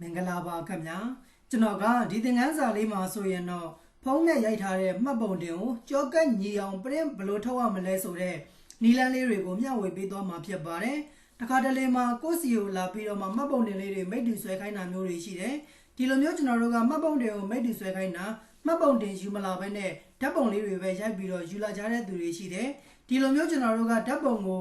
မင်္ဂလာပါခင်ဗျာကျွန်တော်ကဒီသင်ခန်းစာလေးမှာဆိုရင်တော့ဖုန်းနဲ့ရိုက်ထားတဲ့မှတ်ပုံတင်ကိုကြောကက်ညီအောင် print ဘယ်လိုထုတ်ရမလဲဆိုတော့နီလန်းလေးတွေကိုမျှဝေပေးသွားမှာဖြစ်ပါတယ်တခါတလေမှာကိုယ့်စီကိုလာပြီးတော့မှမှတ်ပုံတင်လေးတွေမိတ်တူဆွဲခိုင်းတာမျိုးတွေရှိတယ်ဒီလိုမျိုးကျွန်တော်တို့ကမှတ်ပုံတင်ကိုမိတ်တူဆွဲခိုင်းတာမှတ်ပုံတင်ယူမလာဘဲနဲ့ဓာတ်ပုံလေးတွေပဲရိုက်ပြီးတော့ယူလာကြတဲ့သူတွေရှိတယ်ဒီလိုမျိုးကျွန်တော်တို့ကဓာတ်ပုံကို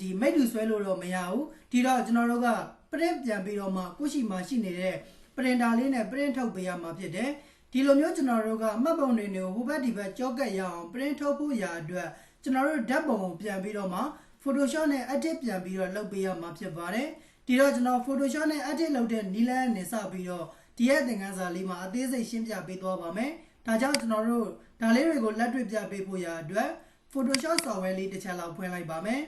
ဒီမိတ်တူဆွဲလို့တော့မရဘူးဒီတော့ကျွန်တော်တို့က print ပြန်ပြီးတော့မှကိုယ့်ရှိမှရှိနေတဲ့ printer လေးနဲ့ print ထုတ်ပေးရမှာဖြစ်တယ်ဒီလိုမျိုးကျွန်တော်တို့ကမှတ်ပုံတွေတွေကိုဟိုဘက်ဒီဘက်ကြောကက်ရအောင် print ထုတ်ဖို့ရာအတွက်ကျွန်တော်တို့ဓာတ်ပုံကိုပြန်ပြီးတော့မှ Photoshop နဲ့ edit ပြန်ပြီးတော့လုပ်ပေးရမှာဖြစ်ပါတယ်ဒီတော့ကျွန်တော် Photoshop နဲ့ edit လုပ်တဲ့နည်းလမ်းနဲ့စပြီးတော့ဒီရဲ့သင်ခန်းစာလေးမှာအသေးစိတ်ရှင်းပြပေးသွားပါမယ်ဒါကြောင့်ကျွန်တော်တို့ဒါလေးတွေကိုလက်တွေ့ပြပေးဖို့ရာအတွက် Photoshop software လေးတစ်ချက်လောက်ဖွင့်လိုက်ပါမယ်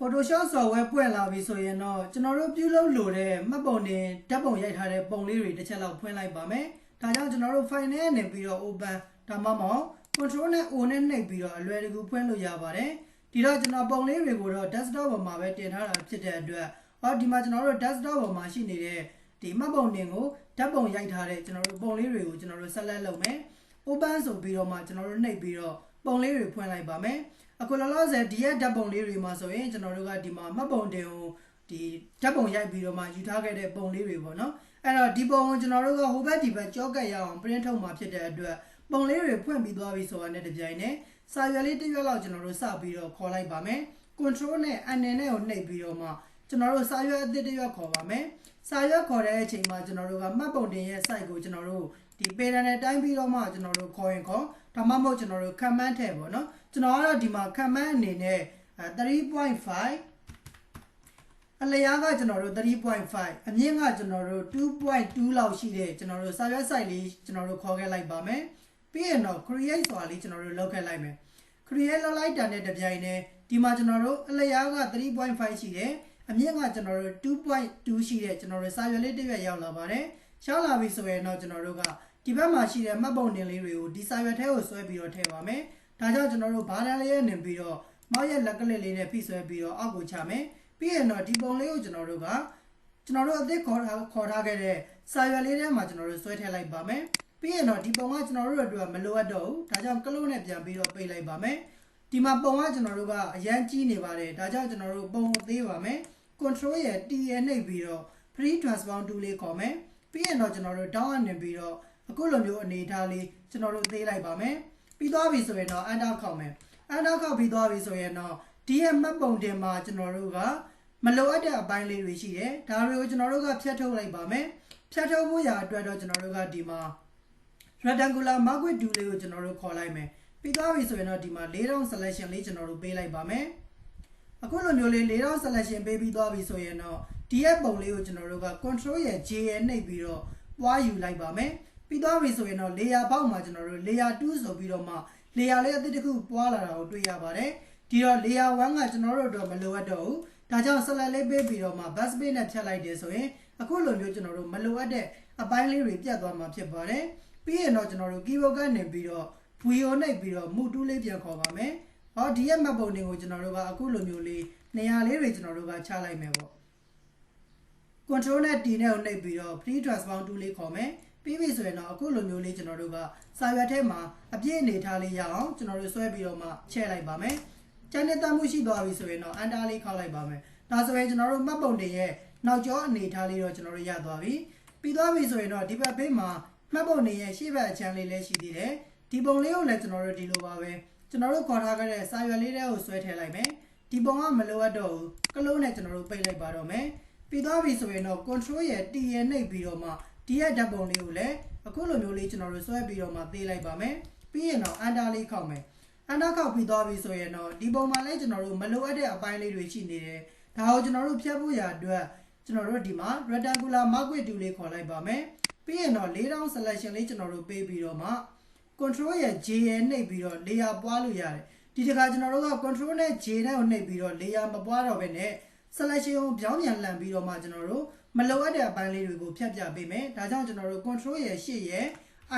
Photoshop software ပွင့်လာပြီဆိုရင်တော့ကျွန်တော်တို့ပြုလုပ်လိုတဲ့မှတ်ပုံတင်ဓာတ်ပုံရိုက်ထားတဲ့ပုံလေးတွေတစ်ချက်လောက်ဖွင့်လိုက်ပါမယ်။ဒါကြောင့်ကျွန်တော်တို့ file နဲ့နေပြီးတော့ open ဒါမှမဟုတ် control နဲ့ o နဲ့နှိပ်ပြီးတော့အလွယ်တကူဖွင့်လို့ရပါတယ်။ဒီတော့ကျွန်တော်ပုံလေးတွေကိုတော့ desktop ပေါ်မှာပဲတင်ထားတာဖြစ်တဲ့အတွက်ဟောဒီမှာကျွန်တော်တို့ desktop ပေါ်မှာရှိနေတဲ့ဒီမှတ်ပုံတင်ကိုဓာတ်ပုံရိုက်ထားတဲ့ကျွန်တော်တို့ပုံလေးတွေကိုကျွန်တော်တို့ select လုပ်မယ်။ open ဆိုပြီးတော့မှကျွန်တော်တို့နှိပ်ပြီးတော့ပုံလေးတွေဖွင့်လိုက်ပါမယ်။ အခုလောလောဆယ်ဒီရဲ့ဓာတ်ပုံလေးတွေမှာဆိုရင်ကျွန်တော်တို့ကဒီမှာမှတ်ပုံတင်ကိုဒီဓာတ်ပုံရိုက်ပြီးတော့မှယူထားခဲ့တဲ့ပုံလေးတွေပေါ့နော်အဲ့တော့ဒီပုံကိုကျွန်တော်တို့ကဟိုဘက်ဒီဘက်ကြောကက်ရအောင် print ထုတ်မှာဖြစ်တဲ့အတွက်ပုံလေးတွေဖွင့်ပြီးသွားပြီဆိုတာနဲ့တပြိုင်နက်စာရွက်လေးတစ်ရွက်လောက်ကျွန်တော်တို့စပြီးတော့ခေါ်လိုက်ပါမယ် control နဲ့ anne နဲ့ကိုနှိပ်ပြီးတော့မှ ကျွန်တော်တို့စာရွက်အသစ်တစ်ရွက်ခေါ်ပါမယ်စာရွက်ခေါ်တဲ့အချိန်မှာကျွန်တော်တို့ကမှတ်ပုံတင်ရဲ့ site ကိုကျွန်တော်တို့ဒီ pattern နဲ့တိုင်းပြီးတော့မှကျွန်တော်တို့ခေါ်ရင်ခေါ်ဒါမှမဟုတ်ကျွန်တော်တို့ command ထည့်ပေါ့နော်ကျွန်တော်ကတော့ဒီမှာ command အနေနဲ့3.5အလျားကကျွန်တော်တို့3.5အမြင့်ကကျွန်တော်တို့2.2လောက်ရှိတဲ့ကျွန်တော်တို့စာရွက် site လေးကျွန်တော်တို့ခေါ်ခဲ့လိုက်ပါမယ်ပြီးရင်တော့ create ဆိုတာလေးကျွန်တော်တို့လုပ်ခဲ့လိုက်မယ် create လုပ်လိုက်တာနဲ့တပြိုင်တည်းဒီမှာကျွန်တော်တို့အလျားက3.5ရှိတယ် အမြင့်ကကျွန်တော်တို့2.2ရှိတဲ့ကျွန်တော်တို့စာရွက်လေးတစ်ရွက်ရောက်လာပါတယ်ရောက်လာပြီဆိုရင်တော့ကျွန်တော်တို့ကဒီဘက်မှာရှိတဲ့မှတ်ပုံတင်လေးတွေကိုဒီစာရွက်ထဲကိုဆွဲပြီးတော့ထည့်ပါမယ်ဒါကြောင့်ကျွန်တော်တို့ဘာသာလေးရဲ့နေပြီးတော့မောက်ရဲ့လက်ကလစ်လေးနဲ့ဖိဆွဲပြီးတော့အောက်ကိုချမယ်ပြီးရင်တော့ဒီပုံလေးကိုကျွန်တော်တို့ကကျွန်တော်တို့အသစ်ခေါ်ထားခေါ်ထားခဲ့တဲ့စာရွက်လေးထဲမှာကျွန်တော်တို့ဆွဲထည့်လိုက်ပါမယ်ပြီးရင်တော့ဒီပုံကကျွန်တော်တို့အတွက်မလိုအပ်တော့ဘူးဒါကြောင့်ကလို့နဲ့ပြန်ပြီးတော့ပိတ်လိုက်ပါမယ်ဒီမှာပုံကကျွန်တော်တို့ကအရန်ကြီးနေပါတယ်ဒါကြောင့်ကျွန်တော်တို့ပုံကိုသေးပါမယ် control ရဲ့ T ရဲ့နှိပ်ပြီးတော့ free transform tool လေးခေါ်မယ်ပြီးရင်တော့ကျွန်တော်တို့ down အနေပြီးတော့အခုလိုမျိုးအနေထားလေးကျွန်တော်တို့သေးလိုက်ပါမယ်ပြီးသွားပြီဆိုရင်တော့ enter ခေါက်မယ် enter ခေါက်ပြီးသွားပြီဆိုရင်တော့ဒီရဲ့မှတ်ပုံတင်မှာကျွန်တော်တို့ကမလိုအပ်တဲ့အပိုင်းလေးတွေရှိတယ်ဒါတွေကိုကျွန်တော်တို့ကဖြတ်ထုတ်လိုက်ပါမယ်ဖြတ်ထုတ်ဖို့ရာအတွက်တော့ကျွန်တော်တို့ကဒီမှာ rectangular marquee tool လေးကိုကျွန်တော်တို့ခေါ်လိုက်မယ်ပြီးသွားပြီဆိုရင်တော့ဒီမှာ4000 selection လေးကျွန်တော်တို့ပေးလိုက်ပါမယ် အခုလိုမျိုးလေး4000 selection ပေးပြီးသွားပြီဆိုရင်တော့ဒီရဲ့ပုံလေးကိုကျွန်တော်တို့က control ရဲ့ J ရဲ့နှိပ်ပြီးတော့ပွားယူလိုက်ပါမယ်ပြီးသွားပြီဆိုရင်တော့ layer ပေါက်မှာကျွန်တော်တို့ layer 2ဆိုပြီးတော့မှ layer လေးအသစ်တစ်ခုပွားလာတာကိုတွေ့ရပါတယ်ဒီတော့ layer 1ကကျွန်တော်တို့တော့မလိုအပ်တော့ဘူးဒါကြောင့် select လေးပေးပြီးတော့မှ bus space နဲ့ဖြတ်လိုက်တယ်ဆိုရင်အခုလိုမျိုးကျွန်တော်တို့မလိုအပ်တဲ့အပိုင်းလေးတွေပြတ်သွားမှာဖြစ်ပါတယ်ပြီးရင်တော့ကျွန်တော်တို့ keyboard ကနေပြီးတော့ video နဲ့ပြီးတော့ move tool လေးပြန်ခေါ်ပါမယ် ဟောဒီရဲ့ map ပုံတွေကိုကျွန်တော်တို့ကအခုလိုမျိုးလေးနေရာလေးတွေကျွန်တော်တို့ကချလိုက်မယ်ပေါ့ control နဲ့ T နဲ့ကိုနှိပ်ပြီးတော့ free transform tool လေးခေါ်မယ်ပြီးပြီဆိုရင်တော့အခုလိုမျိုးလေးကျွန်တော်တို့ကစာရွက်ထဲမှာအပြည့်အနေထားလေးရအောင်ကျွန်တော်တို့ဆွဲပြီးတော့မှချဲ့လိုက်ပါမယ်ကျန်တဲ့တမှုရှိသွားပြီဆိုရင်တော့ enter လေးခောက်လိုက်ပါမယ်ဒါဆိုရင်ကျွန်တော်တို့မှတ်ပုံတင်ရဲ့နောက်ကျောအနေထားလေးတော့ကျွန်တော်တို့ရသွားပြီပြီးသွားပြီဆိုရင်တော့ဒီဘက်ဘေးမှာမှတ်ပုံတင်ရဲ့ရှေ့ဘက်အချမ်းလေးလည်းရှိသေးတယ်ဒီပုံလေးကိုလည်းကျွန်တော်တို့ဒီလိုပါပဲ ကျွန်တော်တို့ခေါ်ထားခဲ့တဲ့စာရွက်လေးတွေကိုဆွဲထည့်လိုက်မယ်ဒီပုံကမလိုအပ်တော့ဘူးကလုံးနဲ့ကျွန်တော်တို့ပိတ်လိုက်ပါတော့မယ်ပြီးသွားပြီဆိုရင်တော့ control ရဲ့ T ရဲ့နှိပ်ပြီးတော့မှဒီရဲ့ဓာတ်ပုံလေးကိုလည်းအခုလိုမျိုးလေးကျွန်တော်တို့ဆွဲပြီးတော့မှသေးလိုက်ပါမယ်ပြီးရင်တော့ enter လေးခောက်မယ် enter ခောက်ပြီးသွားပြီဆိုရင်တော့ဒီပုံမှာလည်းကျွန်တော်တို့မလိုအပ်တဲ့အပိုင်းလေးတွေရှိနေတယ်ဒါကိုကျွန်တော်တို့ဖြတ်ဖို့ရာအတွက်ကျွန်တော်တို့ဒီမှာ rectangular marquee tool လေးခေါ်လိုက်ပါမယ်ပြီးရင်တော့4000 selection လေးကျွန်တော်တို့ပေးပြီးတော့မှ control ရဲ့ J ရဲ့နှိပ်ပြီးတော့ layer ပွားလို့ရတယ်ဒီတစ်ခါကျွန်တော်တို့က control နဲ့ J နဲ့ကိုနှိပ်ပြီးတော့ layer မပွားတော့ဘဲနဲ့ selection ကိုပြောင်းပြန်လှန်ပြီးတော့မှကျွန်တော်တို့မလိုအပ်တဲ့အပိုင်းလေးတွေကိုဖြတ်ပြပေးမယ်ဒါကြောင့်ကျွန်တော်တို့ control ရဲ့ရှေ့ရဲ့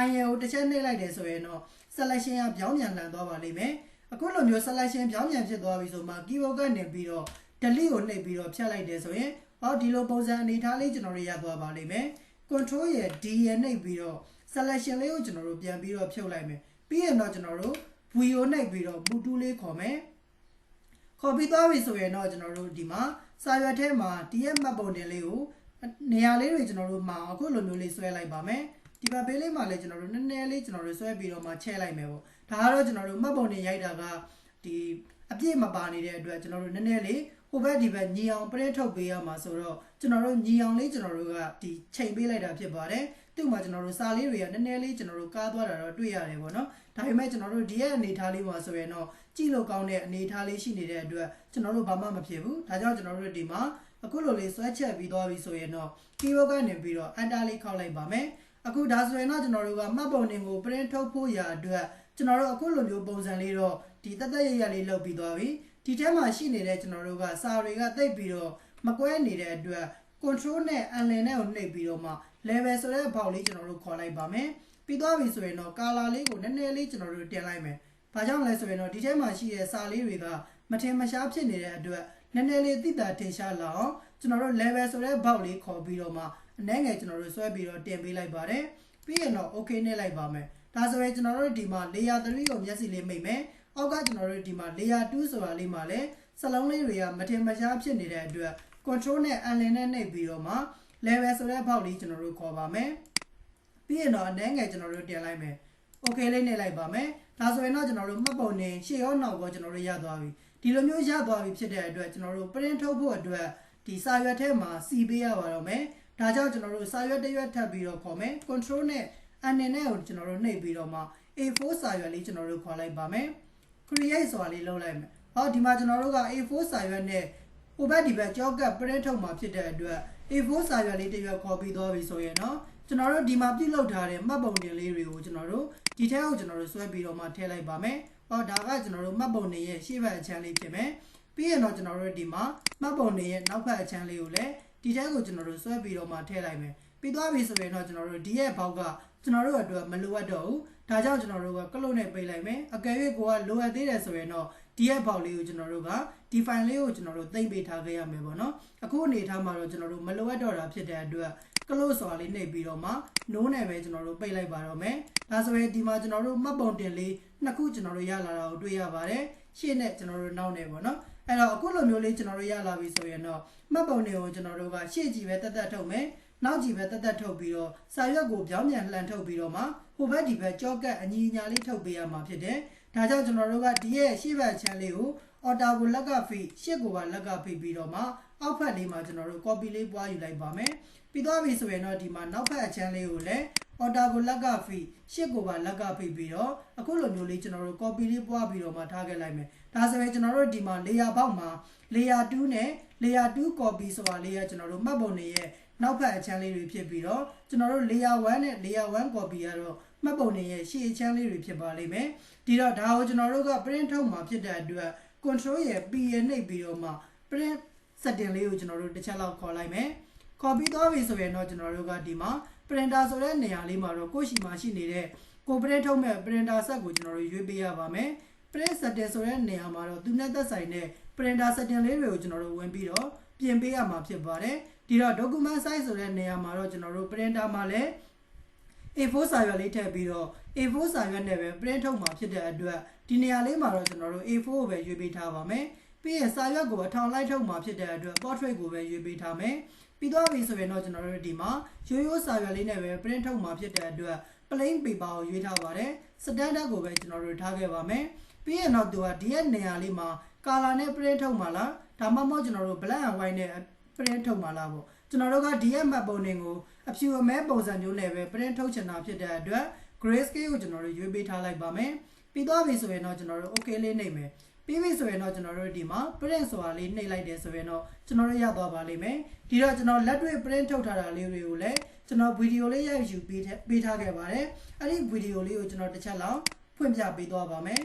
iron ကိုတစ်ချက်နှိပ်လိုက်တယ်ဆိုရင်တော့ selection ကပြောင်းပြန်လှန်သွားပါလိမ့်မယ်အခုလိုမျိုး selection ပြောင်းပြန်ဖြစ်သွားပြီဆိုမှ keyboard ကနေပြီးတော့ delete ကိုနှိပ်ပြီးတော့ဖြတ်လိုက်တယ်ဆိုရင်ဟောဒီလိုပုံစံအနေထားလေးကျွန်တော်တို့ရသွားပါလိမ့်မယ် control ရဲ့ D ရဲ့နှိပ်ပြီးတော့ selection လေးကိုကျွန်တော်တို့ပြန်ပြီးတော့ဖြုတ်လိုက်မယ်ပြီးရင်တော့ကျွန်တော်တို့ V ကိုနှိပ်ပြီးတော့ boot လေးခေါ်မယ်ခေါ်ပြီးသွားပြီဆိုရင်တော့ကျွန်တော်တို့ဒီမှာစာရွက်ထဲမှာဒီရဲ့မှတ်ပုံတင်လေးကိုနေရာလေးတွေကျွန်တော်တို့မှာအခုလိုမျိုးလေးဆွဲလိုက်ပါမယ်ဒီဘက်ဘေးလေးမှာလည်းကျွန်တော်တို့နည်းနည်းလေးကျွန်တော်တို့ဆွဲပြီးတော့မှချဲလိုက်မယ်ပေါ့ဒါကတော့ကျွန်တော်တို့မှတ်ပုံတင်ရိုက်တာကဒီအပြည့်မပါနေတဲ့အတွက်ကျွန်တော်တို့နည်းနည်းလေးဟိုဘက်ဒီဘက်ညီအောင်ပရိထုတ်ပေးရမှာဆိုတော့ကျွန်တော်တို့ညီအောင်လေးကျွန်တော်တို့ကဒီချိန်ပေးလိုက်တာဖြစ်ပါတယ် သူ့မှာကျွန်တော်တို့စာလေးတွေကနည်းနည်းလေးကျွန်တော်တို့ကားသွားတာတော့တွေ့ရတယ်ပေါ့နော်ဒါပေမဲ့ကျွန်တော်တို့ဒီရဲ့အနေထားလေးမှာဆိုရင်တော့ကြည့်လို့ကောင်းတဲ့အနေထားလေးရှိနေတဲ့အတွက်ကျွန်တော်တို့ဘာမှမဖြစ်ဘူးဒါကြောင့်ကျွန်တော်တို့ဒီမှာအခုလိုလေးဆွဲချက်ပြီးသွားပြီဆိုရင်တော့ keyword ကနေပြီးတော့ enter လေးခောက်လိုက်ပါမယ်အခုဒါဆိုရင်တော့ကျွန်တော်တို့ကမှတ်ပုံတင်ကို print ထုတ်ဖို့ရာအတွက်ကျွန်တော်တို့အခုလိုမျိုးပုံစံလေးတော့ဒီတက်တက်ရရလေးလုပ်ပြီးသွားပြီဒီထဲမှာရှိနေတဲ့ကျွန်တော်တို့ကစာတွေကတိတ်ပြီးတော့မကွဲနေတဲ့အတွက် control နဲ့ align နဲ့ကိုနှိပ်ပြီးတော့မှ level ဆိုတဲ့ဘောက်လေးကျွန်တော်တို့ခေါ်လိုက်ပါမယ်ပြီးသွားပြီဆိုရင်တော့ color လေးကိုနည်းနည်းလေးကျွန်တော်တို့တင်လိုက်မယ်ဘာကြောင့်လဲဆိုရင်တော့ဒီထဲမှာရှိတဲ့စာလေးတွေကမထင်မရှားဖြစ်နေတဲ့အတွက်နည်းနည်းလေးသိတာထင်ရှားလာအောင်ကျွန်တော်တို့ level ဆိုတဲ့ဘောက်လေးခေါ်ပြီးတော့မှအနည်းငယ်ကျွန်တော်တို့ဆွဲပြီးတော့တင်ပေးလိုက်ပါတယ်ပြီးရင်တော့ okay နဲ့လိုက်ပါမယ်ဒါဆိုရင်ကျွန်တော်တို့ဒီမှာ layer 3ကိုမျက်စိလေးမိတ်မယ်အောက်ကကျွန်တော်တို့ဒီမှာ layer 2ဆိုတာလေးမှာလည်းစလုံးလေးတွေကမထင်မရှားဖြစ်နေတဲ့အတွက် control နဲ့ align နဲ့နှိပ်ပြီးတော့မှ level ဆိုတဲ့ဘောက်လေးကျွန်တော်တို့ခေါ်ပါမယ်ပြီးရင်တော့အနည်းငယ်ကျွန်တော်တို့တင်လိုက်မယ် okay လေးနှိပ်လိုက်ပါမယ်ဒါဆိုရင်တော့ကျွန်တော်တို့မှတ်ပုံနေရှေ့ရောနောက်ရောကျွန်တော်တို့ရသွားပြီဒီလိုမျိုးရသွားပြီဖြစ်တဲ့အတွက်ကျွန်တော်တို့ print ထုတ်ဖို့အတွက်ဒီစာရွက်ထဲမှာစီပေးရပါတော့မယ်ဒါကြောင့်ကျွန်တော်တို့စာရွက်တစ်ရွက်ထပ်ပြီးတော့ခေါ်မယ် control နဲ့ align နဲ့ကိုကျွန်တော်တို့နှိပ်ပြီးတော့မှ A4 စာရွက်လေးကျွန်တော်တို့ခေါ်လိုက်ပါမယ် create ဆိုတာလေးလုပ်လိုက်မယ်ဟောဒီမှာကျွန်တော်တို့က A4 စာရွက်နဲ့ဟိုဘက်ဒီဘက်ကြောက်က print ထုတ်မှာဖြစ်တဲ့အတွက် A4 စာရွက်လေးတစ်ရွက်ခေါ်ပြီးသွားပြီဆိုရင်တော့ကျွန်တော်တို့ဒီမှာပြုလုပ်ထားတဲ့မှတ်ပုံတင်လေးတွေကိုကျွန်တော်တို့ဒီထဲကိုကျွန်တော်တို့ဆွဲပြီးတော့မှထည့်လိုက်ပါမယ်ဟောဒါကကျွန်တော်တို့မှတ်ပုံတင်ရဲ့ရှေ့ဘက်အချမ်းလေးဖြစ်မယ်ပြီးရင်တော့ကျွန်တော်တို့ဒီမှာမှတ်ပုံတင်ရဲ့နောက်ဘက်အချမ်းလေးကိုလည်းဒီထဲကိုကျွန်တော်တို့ဆွဲပြီးတော့မှထည့်လိုက်မယ်ပြီးသွားပြီဆိုရင်တော့ကျွန်တော်တို့ဒီရဲ့ဘောက်ကကျွန်တော်တို့အတွက်မလိုအပ်တော့ဘူးဒါကြောင့်ကျွန်တော်တို့ကကလုတ်နဲ့ပိတ်လိုက်မယ်အကယ်၍ကိုကလိုအပ်သေးတယ်ဆိုရင်တော့ ဒီရဲ့ဘောက်လေးကိုကျွန်တော်တို့ကဒီ file လေးကိုကျွန်တော်တို့သိမ့်ပေးထားခဲ့ရမယ်ပေါ့နော်အခုအနေထားမှာတော့ကျွန်တော်တို့မလိုအပ်တော့တာဖြစ်တဲ့အတွက်ကလုတ်စွာလေးနှိပ်ပြီးတော့မှနိုးနယ်ပဲကျွန်တော်တို့ပိတ်လိုက်ပါတော့မယ်ဒါဆိုရင်ဒီမှာကျွန်တော်တို့မှတ်ပုံတင်လေးနှစ်ခုကျွန်တော်တို့ရလာတာကိုတွေ့ရပါတယ်ရှေ့နဲ့ကျွန်တော်တို့နောက်နဲ့ပေါ့နော်အဲ့တော့အခုလိုမျိုးလေးကျွန်တော်တို့ရလာပြီဆိုရင်တော့မှတ်ပုံတွေကိုကျွန်တော်တို့ကရှေ့ကြည့်ပဲတက်တက်ထုတ်မယ်နောက်ကြည့်ပဲတက်တက်ထုတ်ပြီးတော့စာရွက်ကိုပြောင်းပြန်လှန်ထုတ်ပြီးတော့မှဟိုဘက်ဒီဘက်ကြောကတ်အညီညာလေးထုတ်ပေးရမှာဖြစ်တယ်။ ဒါကြောင့်ကျွန်တော်တို့ကဒီရဲ့ရှေ့ဘက်ချမ်းလေးကိုအော်တာကိုလက်ကဖိရှေ့ကိုပါလက်ကဖိပြီးတော့မှအောက်ဖက်လေးမှာကျွန်တော်တို့ copy လေးပွားယူလိုက်ပါမယ်။ပြီးသွားပြီဆိုရင်တော့ဒီမှာနောက်ဖက်အချမ်းလေးကိုလည်းအော်တာကိုလက်ကဖိရှေ့ကိုပါလက်ကဖိပြီးတော့အခုလိုမျိုးလေးကျွန်တော်တို့ copy လေးပွားပြီးတော့မှထားခဲ့လိုက်မယ်။ဒါဆိုရင်ကျွန်တော်တို့ဒီမှာ layer ဘောက်မှာ layer 2နဲ့ layer 2 copy ဆိုတာလေးကကျွန်တော်တို့မှတ်ပုံတွေရဲ့ နောက်ဖက်အချမ်းလေးတွေဖြစ်ပြီးတော့ကျွန်တော်တို့ layer 1နဲ့ layer 1 copy ကတော့မှတ်ပုံတွေရဲ့ရှေ့အချမ်းလေးတွေဖြစ်ပါလိမ့်မယ်ဒီတော့ဒါကိုကျွန်တော်တို့က print ထုတ်မှာဖြစ်တဲ့အတွက် control ရဲ့ P ရဲ့နှိပ်ပြီးတော့မှ print setting လေးကိုကျွန်တော်တို့တစ်ချက်လောက်ခေါ်လိုက်မယ်ခေါ်ပြီးသွားပြီဆိုရင်တော့ကျွန်တော်တို့ကဒီမှာ printer ဆိုတဲ့နေရာလေးမှာတော့ကိုယ့်ရှိမှရှိနေတဲ့ကို print ထုတ်မဲ့ printer set ကိုကျွန်တော်တို့ရွေးပေးရပါမယ် print setting ဆိုတဲ့နေရာမှာတော့သူနဲ့သက်ဆိုင်တဲ့ printer setting လေးတွေကိုကျွန်တော်တို့ဝင်ပြီးတော့ပြင်ပေးရမှာဖြစ်ပါတယ် ဒီတော့ document size ဆိုတဲ့နေရာမှာတော့ကျွန်တော်တို့ printer မှာလည်း A4 စာရွက်လေးထည့်ပြီးတော့ A4 စာရွက်နဲ့ပဲ print ထုတ်မှာဖြစ်တဲ့အတွက်ဒီနေရာလေးမှာတော့ကျွန်တော်တို့ A4 ကိုပဲရွေးပေးထားပါမယ်ပြီးရင်စာရွက်ကိုအထောင်လိုက်ထုတ်မှာဖြစ်တဲ့အတွက် portrait ကိုပဲရွေးပေးထားမယ်ပြီးသွားပြီဆိုရင်တော့ကျွန်တော်တို့ဒီမှာရိုးရိုးစာရွက်လေးနဲ့ပဲ print ထုတ်မှာဖြစ်တဲ့အတွက် plain paper ကိုရွေးထားပါတယ် standard ကိုပဲကျွန်တော်တို့ထားခဲ့ပါမယ်ပြီးရင်တော့သူကဒီရဲ့နေရာလေးမှာ color နဲ့ print ထုတ်မှာလားဒါမှမဟုတ်ကျွန်တော်တို့ black and white နဲ့ print ထုတ်မှာလားပေါ့ကျွန်တော်တို့ကဒီရဲ့ map ပုံတွေကိုအဖြူအမဲပုံစံမျိုးနဲ့ပဲ print ထုတ်ချင်တာဖြစ်တဲ့အတွက် gray scale ကိုကျွန်တော်တို့ရွေးပေးထားလိုက်ပါမယ်ပြီးသွားပြီဆိုရင်တော့ကျွန်တော်တို့ okay လေးနှိပ်မယ်ပပြီးပြီဆိုရင်တော့ကျွန်တော်တို့ဒီမှာ print ဆိုတာလေးနှိပ်လိုက်တယ်ဆိုရင်တော့ကျွန်တော်တို့ရသွားပါလိမ့်မယ်ဒီတော့ကျွန်တော်လက်တွေ့ print ထုတ်ထားတာလေးတွေကိုလည်းကျွန်တော်ဗီဒီယိုလေးရိုက်ယူပေးထားပေးထားခဲ့ပါတယ်အဲ့ဒီဗီဒီယိုလေးကိုကျွန်တော်တစ်ချက်လောက်ဖွင့်ပြပေးသွားပါမယ်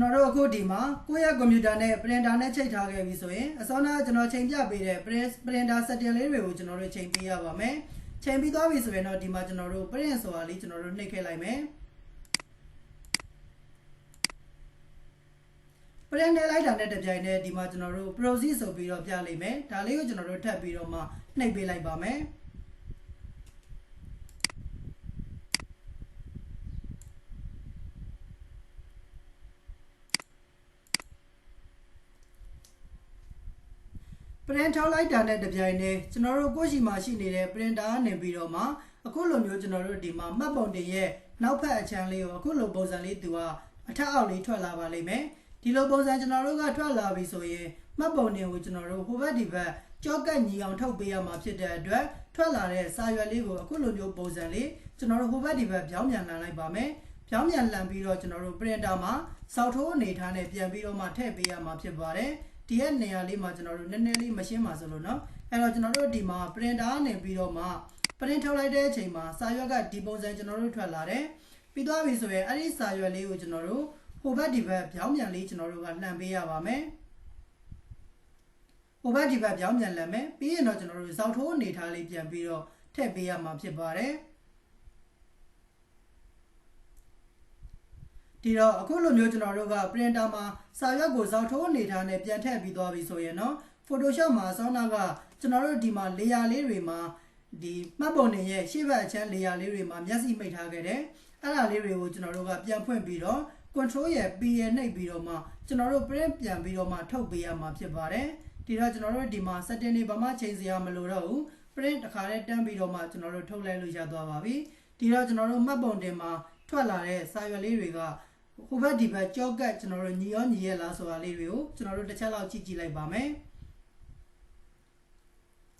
ကျွန်တော်တို့အခုဒီမှာကိုယ့်ရဲ့ကွန်ပျူတာနဲ့ printer နဲ့ချိန်ထားခဲ့ပြီဆိုရင်အစောနာကျွန်တော်ချိန်ပြပေးတဲ့ print printer setting လေးတွေကိုကျွန်တော်တို့ချိန်ပေးရပါမယ်ချိန်ပြီးသွားပြီဆိုရင်တော့ဒီမှာကျွန်တော်တို့ print ဆိုတာလေးကျွန်တော်တို့နှိပ်ခဲ့လိုက်မယ် print နဲ့လိုက်တာနဲ့တပြိုင်တည်းဒီမှာကျွန်တော်တို့ proceed ဆိုပြီးတော့ပြလိုက်မယ်ဒါလေးကိုကျွန်တော်တို့ထပ်ပြီးတော့မှနှိပ်ပေးလိုက်ပါမယ် ပရင်ထောက်လိုက်တာနဲ့တပြိုင်တည်းကျွန်တော်တို့ကိုယ့်ရှိမှာရှိနေတဲ့ printer ကနေပြီးတော့မှအခုလိုမျိုးကျွန်တော်တို့ဒီမှာမှတ်ပုံတင်ရဲ့နောက်ဖက်အချမ်းလေးကိုအခုလိုပုံစံလေးသူကအထက်အောက်လေးထွက်လာပါလိမ့်မယ်ဒီလိုပုံစံကျွန်တော်တို့ကထွက်လာပြီဆိုရင်မှတ်ပုံတင်ကိုကျွန်တော်တို့ဟိုဘက်ဒီဘက်ကြောကတ်ညီအောင်ထုတ်ပေးရမှာဖြစ်တဲ့အတွက်ထွက်လာတဲ့စာရွက်လေးကိုအခုလိုမျိုးပုံစံလေးကျွန်တော်တို့ဟိုဘက်ဒီဘက်ပြောင်းပြန်လှန်လိုက်ပါမယ်ပြောင်းပြန်လှန်ပြီးတော့ကျွန်တော်တို့ printer မှာစောက်ထိုးအနေထားနဲ့ပြန်ပြီးတော့မှထည့်ပေးရမှာဖြစ်ပါတယ် ဒီရဲ့နေရာလေးမှာကျွန်တော်တို့နည်းနည်းလေးမရှင်းပါစလို့เนาะအဲ့တော့ကျွန်တော်တို့ဒီမှာ printer နေပြီးတော့မှ print ထုတ်လိုက်တဲ့အချိန်မှာစာရွက်ကဒီပုံစံကျွန်တော်တို့ထွက်လာတယ်ပြီးသွားပြီဆိုရင်အဲ့ဒီစာရွက်လေးကိုကျွန်တော်တို့ဟိုဘက်ဒီဘက်ပြောင်းပြန်လေးကျွန်တော်တို့ကလှန်ပေးရပါမယ်ဟိုဘက်ဒီဘက်ပြောင်းပြန်လှန်မယ်ပြီးရင်တော့ကျွန်တော်တို့ဇောက်ထိုးအနေထားလေးပြန်ပြီးတော့ထည့်ပေးရမှာဖြစ်ပါတယ် ဒီတော့အခုလိုမျိုးကျွန်တော်တို့က printer မှာစာရွက်ကိုဇောက်ထိုးအနေထားနဲ့ပြန်ထည့်ပြီးသွားပြီဆိုရင်တော့ Photoshop မှာဆောင်းနာကကျွန်တော်တို့ဒီမှာ layer လေးတွေမှာဒီမှတ်ပုံတွေရဲ့ရှေ့ဘက်အချမ်း layer လေးတွေမှာမျက်စိမိတ်ထားခဲ့တယ်။အဲ့ဒါလေးတွေကိုကျွန်တော်တို့ကပြန်ဖွင့်ပြီးတော့ control ရဲ့ p ရဲ့နှိပ်ပြီးတော့မှကျွန်တော်တို့ print ပြန်ပြီးတော့မှထုတ်ပေးရမှာဖြစ်ပါတယ်။ဒီတော့ကျွန်တော်တို့ဒီမှာ setting တွေဘာမှချိန်စရာမလိုတော့ဘူး print တစ်ခါတည်းတန်းပြီးတော့မှကျွန်တော်တို့ထုတ်လိုက်လို့ရသွားပါပြီ။ဒီတော့ကျွန်တော်တို့မှတ်ပုံတင်မှာထွက်လာတဲ့စာရွက်လေးတွေက ဟိုဘက်ဒီဘက်ကြောကတ်ကျွန်တော်တို့ညီရောညီရဲ့လားဆိုတာလေးတွေကိုကျွန်တော်တို့တစ်ချက်လောက်ကြည့်ကြည့်လိုက်ပါမယ်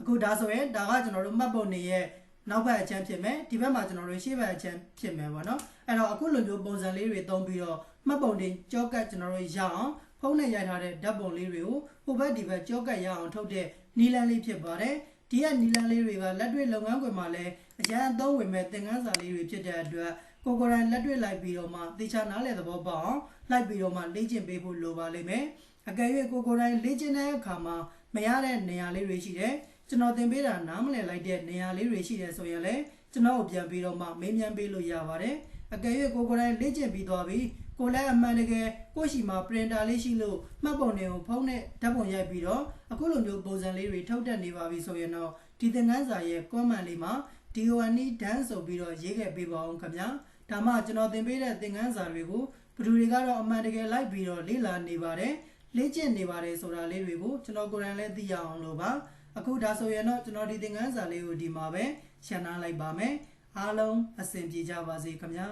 အခုဒါဆိုရင်ဒါကကျွန်တော်တို့မှတ်ပုံနေရဲ့နောက်ဘက်အချမ်းဖြစ်မယ်ဒီဘက်မှာကျွန်တော်တို့ရှေ့ဘက်အချမ်းဖြစ်မယ်ပေါ့နော်အဲ့တော့အခုလိုမျိုးပုံစံလေးတွေသုံးပြီးတော့မှတ်ပုံတင်ကြောကတ်ကျွန်တော်တို့ရအောင်ဖုန်းနဲ့ရိုက်ထားတဲ့ဓာတ်ပုံလေးတွေကိုဟိုဘက်ဒီဘက်ကြောကတ်ရအောင်ထုတ်တဲ့နီလန်းလေးဖြစ်ပါတယ်ဒီကနီလန်းလေးတွေကလက်တွေ့လုပ်ငန်းခွင်မှာလည်းအရန်အသုံးဝင်မဲ့သင်ခန်းစာလေးတွေဖြစ်တဲ့အတွက် ကိုကိုရိုင်းလက်တွေ့လိုက်ပြီးတော့မှတေချာနားလည်သဘောပေါက်အောင်လိုက်ပြီးတော့မှလေ့ကျင့်ပေးဖို့လိုပါလိမ့်မယ်အကယ်၍ကိုကိုရိုင်းလေ့ကျင့်တဲ့အခါမှာမရတဲ့နေရာလေးတွေရှိတယ်ကျွန်တော်သင်ပေးတာနားမလည်လိုက်တဲ့နေရာလေးတွေရှိတယ်ဆိုရင်လည်းကျွန်တော်ကိုပြန်ပြီးတော့မှမေးမြန်းပေးလို့ရပါတယ်အကယ်၍ကိုကိုရိုင်းလေ့ကျင့်ပြီးသွားပြီကိုလည်းအမှန်တကယ်ကိုရှိမှာ printer လေးရှိလို့မှတ်ပုံတွေကိုဖုန်းနဲ့ဓာတ်ပုံရိုက်ပြီးတော့အခုလိုမျိုးပုံစံလေးတွေထုတ်တက်နေပါပြီဆိုရင်တော့ဒီသင်ခန်းစာရဲ့ comment လေးမှာ DONE dance ဆိုပြီးတော့ရေးခဲ့ပေးပါအောင်ခင်ဗျာ ဒါမှကျွန်တော်သင်ပေးတဲ့သင်ခန်းစာတွေကိုဘယ်သူတွေကတော့အမှန်တကယ်လိုက်ပြီးတော့လေ့လာနေပါတယ်လေ့ကျင့်နေပါတယ်ဆိုတာလေးတွေကိုကျွန်တော်ကိုယ်တိုင်လည်းသိရအောင်လို့ပါအခုဒါဆိုရင်တော့ကျွန်တော်ဒီသင်ခန်းစာလေးကိုဒီမှာပဲရှင်းနာလိုက်ပါမယ်အားလုံးအဆင်ပြေကြပါစေခင်ဗျာ